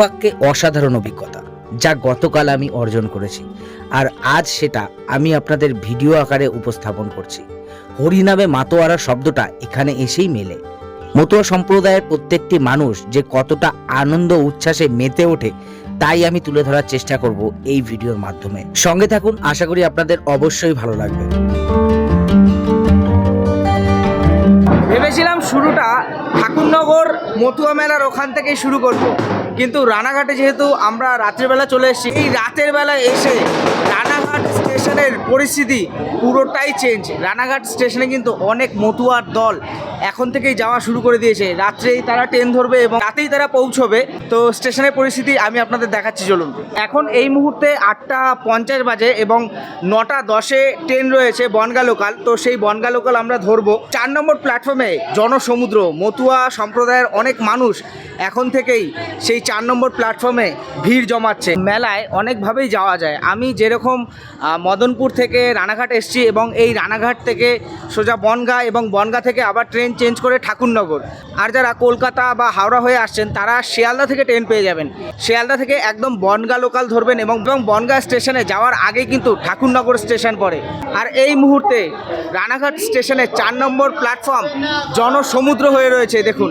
বাক্যে অসাধারণ অভিজ্ঞতা, যা গতকাল আমি অর্জন করেছি। আর আজ সেটা আমি আপনাদের ভিডিও আকারে উপস্থাপন করছি। হরিনামে মাতোয়ারা শব্দটা এখানে এসেই মেলে। মতুয়া সম্প্রদায়ের প্রত্যেকটি মানুষ যে কতটা আনন্দ উচ্ছ্বাসে মেতে ওঠে, তাই আমি তুলে ধরার চেষ্টা করব এই ভিডিওর মাধ্যমে। সঙ্গে থাকুন, আশা করি আপনাদের অবশ্যই ভালো লাগবে। ভেবেছিলাম শুরুটা ঠাকুরনগর মতুয়া মেলার ওখান থেকেই শুরু করব। কিন্তু রানাঘাটে যেহেতু আমরা রাতের বেলা চলে এসেছি, এই রাতের বেলা এসে রানাঘাট স্টেশনের পরিস্থিতি পুরোটাই চেঞ্জ রানাঘাট স্টেশনে কিন্তু অনেক মতুয়ার দল এখন থেকেই যাওয়া শুরু করে দিয়েছে। রাত্রেই তারা ট্রেন ধরবে এবং রাতেই তারা পৌঁছবে। তো স্টেশনের পরিস্থিতি আমি আপনাদের দেখাচ্ছি, চলুন। এখন এই মুহূর্তে আটটা পঞ্চাশ বাজে এবং নটা দশে ট্রেন রয়েছে বনগা লোকাল তো সেই বনগা লোকাল আমরা ধরবো। চার নম্বর প্ল্যাটফর্মে জনসমুদ্র, মতুয়া সম্প্রদায়ের অনেক মানুষ এখন থেকেই সেই চার নম্বর প্ল্যাটফর্মে ভিড় জমাচ্ছে। মেলায় অনেকভাবেই যাওয়া যায়। আমি যেরকম মদনপুর থেকে রানাঘাট এসছি এবং এই রানাঘাট থেকে সোজা বনগা এবং বনগা থেকে আবার ট্রেন চেঞ্জ করে ঠাকুরনগর। আর যারা কলকাতা বা হাওড়া হয়ে আসছেন, তারা শিয়ালদা থেকে ট্রেন পেয়ে যাবেন। শিয়ালদা থেকে একদম বনগা লোকাল ধরবেন এবং এবং বনগা স্টেশনে যাওয়ার আগে কিন্তু ঠাকুরনগর স্টেশন পড়ে। আর এই মুহূর্তে রানাঘাট স্টেশনে চার নম্বর প্ল্যাটফর্ম জনসমুদ্র হয়ে রয়েছে, দেখুন।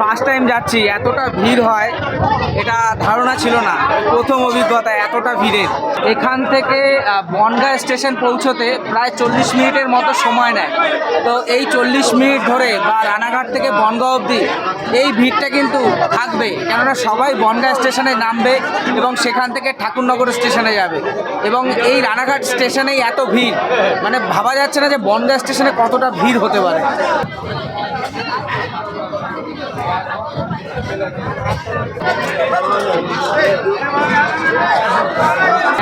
ফার্স্ট টাইম যাচ্ছি এতটা ভিড় হয়। এটা ধারণা ছিল না, প্রথম অভিজ্ঞতা এতটা ভিড়ের। এখান থেকে বনগাঁ স্টেশন পৌঁছতে প্রায় চল্লিশ মিনিটের মতো সময় নেয়। তো এই চল্লিশ মিনিট ধরে বা রানাঘাট থেকে বনগাঁ অবধি এই ভিড়টা কিন্তু থাকবে। কেননা সবাই বনগাঁ স্টেশনে নামবে এবং সেখান থেকে ঠাকুরনগর স্টেশনে যাবে। এবং এই রানাঘাট স্টেশনেই এত ভিড়। মানে ভাবা যাচ্ছে না যে বনগাঁ স্টেশনে কতটা ভিড় হতে পারে।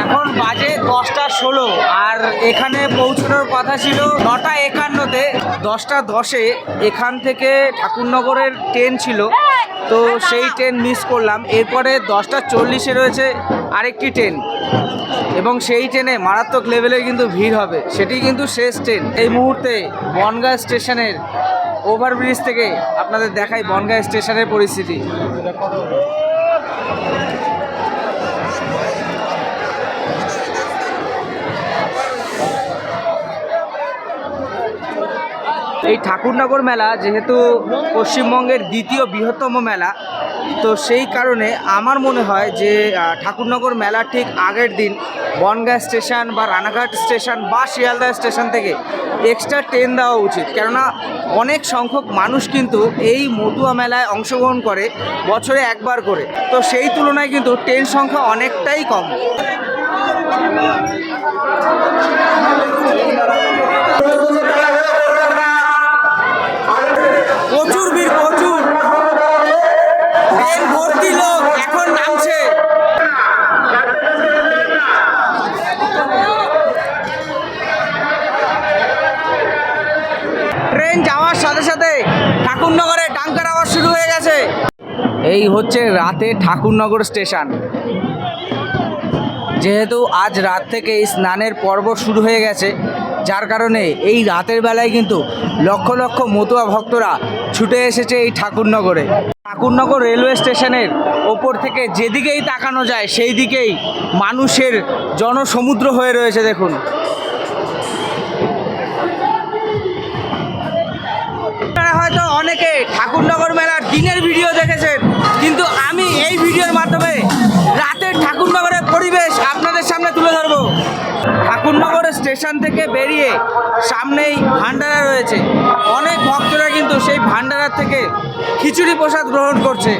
এখন বাজে দশটা ষোলো আর এখানে পৌঁছানোর কথা ছিল নটা একান্নতে। দশটা দশে এখান থেকে ঠাকুরনগরের ট্রেন ছিল। তো সেই ট্রেন মিস করলাম। এরপরে দশটা চল্লিশে রয়েছে আরেকটি ট্রেন এবং সেই ট্রেনে মারাত্মক লেভেলের কিন্তু ভিড় হবে। সেটি কিন্তু শেষ ট্রেন এই মুহূর্তে বনগাঁ স্টেশনের ওভারব্রিজ থেকে আপনাদের দেখাই বনগাঁ স্টেশনের পরিস্থিতি। এই ঠাকুরনগর মেলা যেহেতু পশ্চিমবঙ্গের দ্বিতীয় বৃহত্তম মেলা তো সেই কারণে আমার মনে হয় যে ঠাকুরনগর মেলার ঠিক আগের দিন বনগাঁ স্টেশন বা রানাঘাট স্টেশন বা শিয়ালদা স্টেশন থেকে এক্সট্রা ট্রেন দেওয়া উচিত। কেননা অনেক সংখ্যক মানুষ কিন্তু এই মতুয়া মেলায় অংশগ্রহণ করে বছরে একবার করে। তো সেই তুলনায় কিন্তু ট্রেন সংখ্যা অনেকটাই কম। লোক এখন নামছে। ট্রেন যাওয়ার সাথে সাথে ঠাকুরনগরে ডাঙ্কার আওয়াজ শুরু হয়ে গেছে। এই হচ্ছে রাতে ঠাকুরনগর স্টেশন। যেহেতু আজ রাত থেকে এই স্নানের পর্ব শুরু হয়ে গেছে, যার কারণে এই রাতের বেলায় কিন্তু লক্ষ লক্ষ মতুয়া ভক্তরা ছুটে এসেছে এই ঠাকুরনগরে। ঠাকুরনগর রেলওয়ে স্টেশনের ওপর থেকে যেদিকেই তাকানো যায় সেই দিকেই মানুষের জনসমুদ্র হয়ে রয়েছে, দেখুন। হয়তো অনেকে ঠাকুরনগর মেলার দিনের ভিডিও ঠাকুরনগর স্টেশন থেকে বেরিয়ে সামনেই ভান্ডারা রয়েছে। অনেক ভক্তরা কিন্তু সেই ভান্ডারার থেকে খিচুড়ি প্রসাদ গ্রহণ করছে।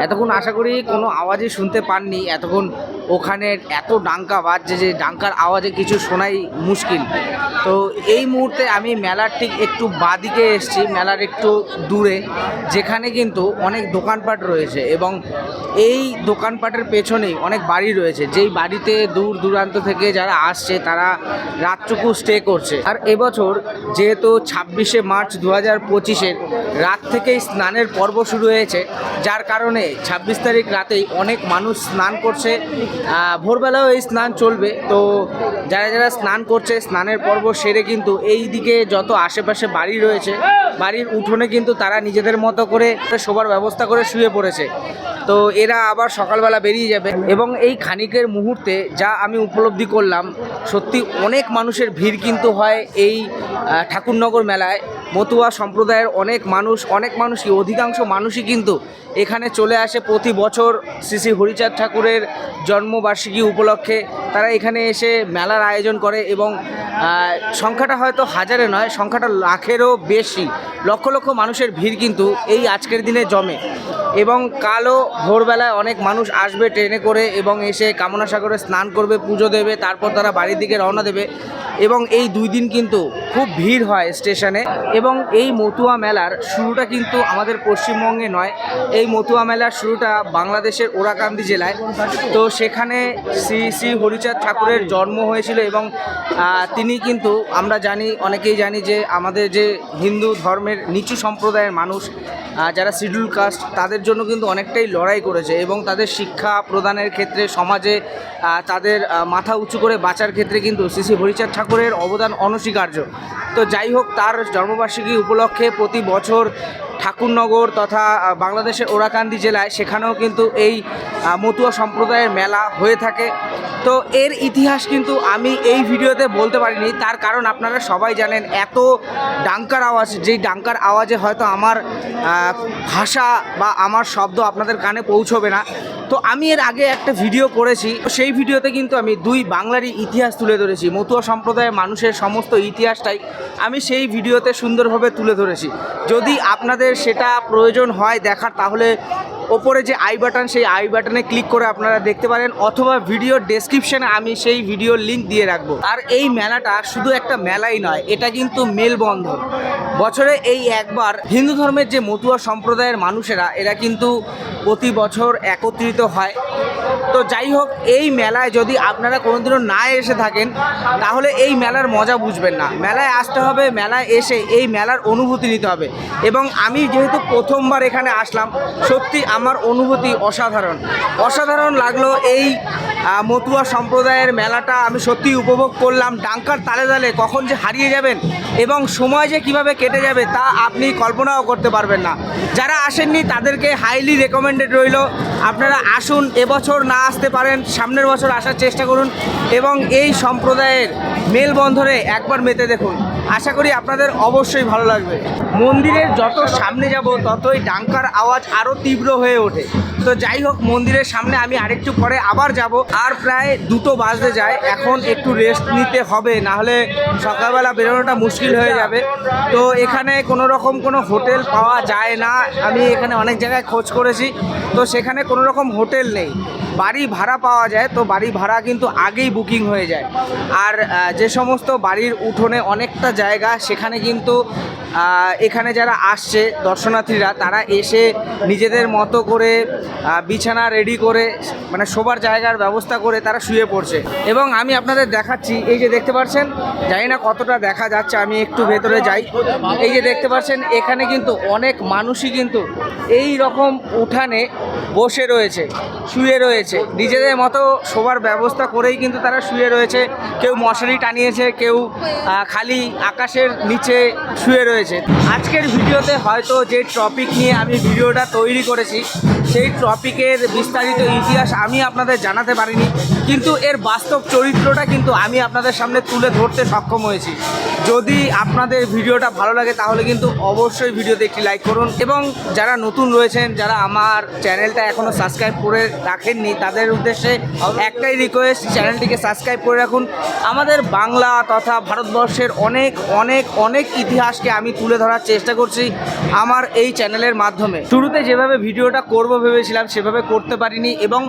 এতক্ষণ আশা করি কোনো আওয়াজই শুনতে পাননি এতক্ষণ ওখানে এত ডাঙ্কা বাজছে যে ডাঙ্কার আওয়াজে কিছু শোনাই মুশকিল। তো এই মুহূর্তে আমি মেলার ঠিক একটু বাদিকে এসেছি, মেলার একটু দূরে, যেখানে কিন্তু অনেক দোকানপাট রয়েছে এবং এই দোকানপাটের পেছনেই অনেক বাড়ি রয়েছে। যেই বাড়িতে দূর দূরান্ত থেকে যারা আসছে, তারা রাতটুকু স্টে করছে। আর এবছর যেহেতু ছাব্বিশে মার্চ দু হাজার পঁচিশের রাত থেকেই স্নানের পর্ব শুরু হয়েছে, যার কারণে ছাব্বিশ তারিখ রাতেই অনেক মানুষ স্নান করছে। ভোরবেলাও এই স্নান চলবে। তো যারা যারা স্নান করছে, স্নানের পর্ব সেরে কিন্তু এই দিকে যত আশেপাশে বাড়ি রয়েছে, বাড়ির উঠোনে কিন্তু তারা নিজেদের মতো করে শোবার ব্যবস্থা করে শুয়ে পড়েছে। তো এরা আবার সকালবেলা বেরিয়ে যাবে। এবং এই খানিকের মুহূর্তে যা আমি উপলব্ধি করলাম, সত্যি অনেক মানুষের ভিড় কিন্তু হয় এই ঠাকুরনগর মেলায়। মতুয়া সম্প্রদায়ের অনেক মানুষ, অনেক মানুষই, অধিকাংশ মানুষই কিন্তু এখানে চলে আসে প্রতি বছর শ্রী শ্রী হরিচাঁদ ঠাকুরের জন্মবার্ষিকী উপলক্ষে। তারা এখানে এসে মেলার আয়োজন করে এবং সংখ্যাটা হয়তো হাজারে নয়, সংখ্যাটা লাখেরও বেশি। লক্ষ লক্ষ মানুষের ভিড় কিন্তু এই আজকের দিনে জমে। এবং কালও ভোরবেলায় অনেক মানুষ আসবে ট্রেনে করে এবং এসে কামনা সাগরে স্নান করবে, পুজো দেবে, তারপর তারা বাড়ির দিকে রওনা দেবে। এবং এই দুই দিন কিন্তু খুব ভিড় হয় স্টেশনে। এবং এই মতুয়া মেলার শুরুটা কিন্তু আমাদের পশ্চিমবঙ্গে নয়। এই মতুয়া মেলার শুরুটা বাংলাদেশের ওরাকান্দি জেলায়। তো সেখানে শ্রী শ্রী হরিচাঁদ ঠাকুরের জন্ম হয়েছিল এবং তিনি কিন্তু আমরা জানি, অনেকেই জানি যে আমাদের যে হিন্দু ধর্মের নিচু সম্প্রদায়ের মানুষ যারা শিডিউল কাস্ট, তাদের জন্য কিন্তু অনেকটাই লড়াই করেছে এবং তাদের শিক্ষা প্রদানের ক্ষেত্রে, সমাজে তাদের মাথা উঁচু করে বাঁচার ক্ষেত্রে কিন্তু শ্রী শ্রী হরিচাঁদ ঠাকুরের অবদান অনস্বীকার্য। তো যাই হোক, তার জন্মবার্ষিকী উপলক্ষে প্রতি বছর ঠাকুরনগর তথা বাংলাদেশের ওরাকান্দি জেলায় সেখানেও কিন্তু এই মতুয়া সম্প্রদায়ের মেলা হয়ে থাকে। তো এর ইতিহাস কিন্তু আমি এই ভিডিওতে বলতে পারিনি। তার কারণ আপনারা সবাই জানেন, এত ডাঙ্কার আওয়াজ, যেই ডাঙ্কার আওয়াজে হয়তো আমার ভাষা বা আমার শব্দ আপনাদের কানে পৌঁছবে না। তো আমি এর আগে একটা ভিডিও করেছি। সেই ভিডিওতে কিন্তু আমি দুই বাংলারই ইতিহাস তুলে ধরেছি। মতুয়া সম্প্রদায়ের মানুষের সমস্ত ইতিহাসটাই আমি সেই ভিডিওতে সুন্দরভাবে তুলে ধরেছি। যদি আপনাদের সেটা প্রয়োজন হয় দেখার, তাহলে ওপরে যে আই বাটন, সেই আই বাটনে ক্লিক করে আপনারা দেখতে পারেন, অথবা ভিডিও ডেসক্রিপশনে আমি সেই ভিডিওর লিংক দিয়ে রাখব। আর এই মেলাটা শুধু একটা মেলাই নয়, এটা কিন্তু মেলবন্ধন। বছরে এই একবার হিন্দু ধর্মের যে মতুয়া সম্প্রদায়ের মানুষেরা, এরা কিন্তু প্রতি বছর একত্রিত হয়। তো যাই হোক, এই মেলায় যদি আপনারা কোনোদিনও না এসে থাকেন, তাহলে এই মেলার মজা বুঝবেন না। মেলায় আসতে হবে, মেলায় এসে এই মেলার অনুভূতি নিতে হবে। এবং আমি যেহেতু প্রথমবার এখানে আসলাম, সত্যি আমার অনুভূতি অসাধারণ। অসাধারণ লাগল এই মতুয়া সম্প্রদায়ের মেলাটা আমি সত্যি উপভোগ করলাম। ডাঙ্কার তালে তালে কখন যে হারিয়ে যাবেন এবং সময় যে কীভাবে কেটে যাবে তা আপনি কল্পনাও করতে পারবেন না। যারা আসেননি তাদেরকে হাইলি রেকমেন্ডেড রইল। আপনারা আসুন, এবছর না আসতে পারেন, সামনের বছর আসার চেষ্টা করুন এবং এই সম্প্রদায়ের মেলবন্ধনে একবার মেতে দেখুন। আশা করি আপনাদের অবশ্যই ভালো লাগবে। মন্দিরের যত সামনে যাব, ততই ডাঙ্কার আওয়াজ আরও তীব্র হয়ে ওঠে। তো যাই হোক, মন্দিরের সামনে আমি আরেকটু পরে আবার যাব। আর প্রায় দুটো বাজতে যায়, এখন একটু রেস্ট নিতে হবে না হলে সকালবেলা বেরোনোটা মুশকিল হয়ে যাবে। তো এখানে কোনো রকম কোনো হোটেল পাওয়া যায় না। আমি এখানে অনেক জায়গায় খোঁজ করেছি, তো সেখানে কোনো রকম হোটেল নেই। বাড়ি ভাড়া পাওয়া যায়, তো বাড়ি ভাড়া কিন্তু আগেই বুকিং হয়ে যায়। আর যে সমস্ত বাড়ির উঠোনে অনেকটা জায়গা সেখানে কিন্তু আহ, এখানে যারা আসছে দর্শনার্থীরা, তারা এসে নিজেদের মতো করে বিছানা রেডি করে মানে শোবার জায়গার ব্যবস্থা করে তারা শুয়ে পড়ছে। এবং আমি আপনাদের দেখাচ্ছি, এই যে দেখতে পাচ্ছেন জানি না কতটা দেখা যাচ্ছে, আমি একটু ভেতরে যাই। এই যে দেখতে পাচ্ছেন এখানে কিন্তু অনেক মানুষই কিন্তু এই রকম উঠানে বসে রয়েছে, শুয়ে রয়েছে। নিজেদের মতো শোবার ব্যবস্থা করেই কিন্তু তারা শুয়ে রয়েছে। কেউ মশারি টানিয়েছে, কেউ খালি আকাশের নিচে শুয়ে রয়েছে। আজকের ভিডিওতে হয়তো যে টপিক নিয়ে আমি ভিডিওটা তৈরি করেছি, সেই টপিকের বিস্তারিত ইতিহাস আমি আপনাদের জানাতে পারিনি, কিন্তু এর বাস্তব চরিত্রটা কিন্তু আমি আপনাদের সামনে তুলে ধরতে সক্ষম হয়েছি। যদি আপনাদের ভিডিওটা ভালো লাগে, তাহলে কিন্তু অবশ্যই ভিডিওতে একটি লাইক করুন এবং যারা নতুন রয়েছেন, যারা আমার চ্যানেলটা এখনও সাবস্ক্রাইব করে রাখেননি, তাদের উদ্দেশ্যে একটাই রিকোয়েস্ট চ্যানেলটিকে সাবস্ক্রাইব করে রাখুন। আমাদের বাংলা তথা ভারতবর্ষের অনেক অনেক অনেক ইতিহাসকে আমি তুলে ধরার চেষ্টা করছি আমার এই চ্যানেলের মাধ্যমে। শুরুতে যেভাবে ভিডিওটা করব ভেবেছিলাম, সেভাবে করতে পারিনি এবং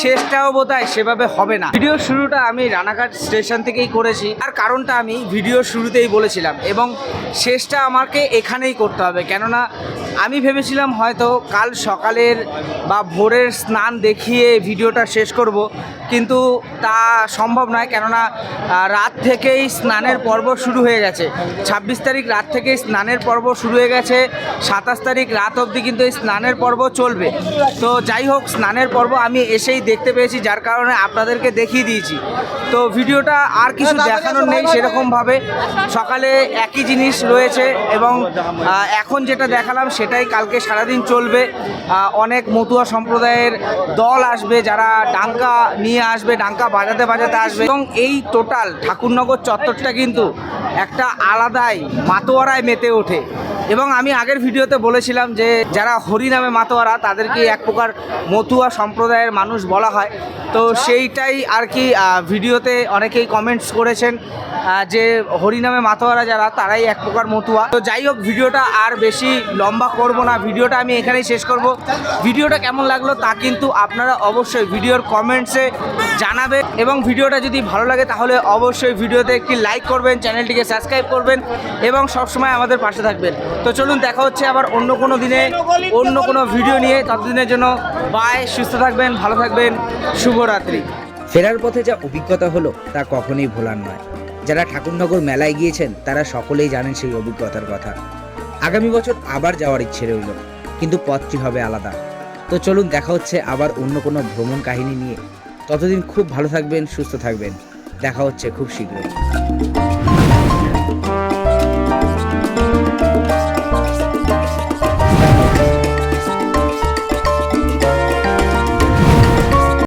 শেষটাও বোধ সেভাবে হবে না। ভিডিও শুরুটা আমি রানাঘাট স্টেশন থেকেই করেছি। আর কারণটা আমি ভিডিও শুরুতেই বলেছিলাম এবং শেষটা আমাকে এখানেই করতে হবে। কেননা আমি ভেবেছিলাম হয়তো কাল সকালের বা ভোরের স্নান দেখিয়ে ভিডিওটা শেষ করব, কিন্তু তা সম্ভব নয়। কেননা রাত থেকেই স্নানের পর্ব শুরু হয়ে গেছে। ছাব্বিশ তারিখ রাত থেকেই স্নানের পর্ব শুরু হয়ে গেছে। সাতাশ তারিখ রাত অবধি কিন্তু এই স্নানের পর্ব চলবে। তো যাই হোক স্নানের পর্ব আমি এসেই দেখতে পেয়েছি যার কারণে আপনাদেরকে দেখিয়ে দিয়েছি। তো ভিডিওটা আর কিছু দেখানোর নেই সেরকমভাবে সকালে একই জিনিস রয়েছে এবং এখন যেটা দেখালাম সেটাই কালকে সারাদিন চলবে। অনেক মতুয়া সম্প্রদায়ের দল আসবে যারা ডাঙ্কা নিয়ে আসবে ডাঙ্কা বাজাতে বাজাতে আসবে। এবং এই টোটাল ঠাকুরনগর চত্বরটা কিন্তু একটা আলাদাই মাতোয়ারায় মেতে ওঠে। এবং আমি আগের ভিডিওতে বলেছিলাম যে, যারা হরি নামে মাতোয়ারা, তাদেরকে এক প্রকার মতুয়া সম্প্রদায়ের মানুষ বলা হয়। তো সেইটাই আর কি ভিডিওতে অনেকেই কমেন্টস করেছেন যে হরিনামে মাতোয়ারা যারা, তারাই এক প্রকার মতুয়া। তো যাই হোক, ভিডিওটা আর বেশি লম্বা করব না। ভিডিওটা আমি এখানেই শেষ করব। ভিডিওটা কেমন লাগল তা কিন্তু আপনারা অবশ্যই ভিডিওর কমেন্টসে জানাবেন। এবং ভিডিওটা যদি ভালো লাগে, তাহলে অবশ্যই ভিডিওতে একটি লাইক করবেন, চ্যানেলটিকে সাবস্ক্রাইব করবেন। এবং সবসময় আমাদের পাশে থাকবেন। তো চলুন দেখা হচ্ছে আবার অন্য কোনো দিনে, অন্য কোনো ভিডিও নিয়ে। ততদিনের জন্য বাই সুস্থ থাকবেন, ভালো থাকবেন, শুভরাত্রি। ফেরার পথে যা অভিজ্ঞতা হলো, তা কখনোই ভোলার নয়। যারা ঠাকুরনগর মেলায় গিয়েছেন, তারা সকলেই জানেন সেই অভিজ্ঞতার কথা। আগামী বছর আবার যাওয়ার ইচ্ছে রইল, কিন্তু পথটি হবে আলাদা। তো চলুন দেখা হচ্ছে আবার অন্য কোনো ভ্রমণ কাহিনী নিয়ে। ততদিন খুব ভালো থাকবেন, সুস্থ থাকবেন। দেখা হচ্ছে খুব শীঘ্রই।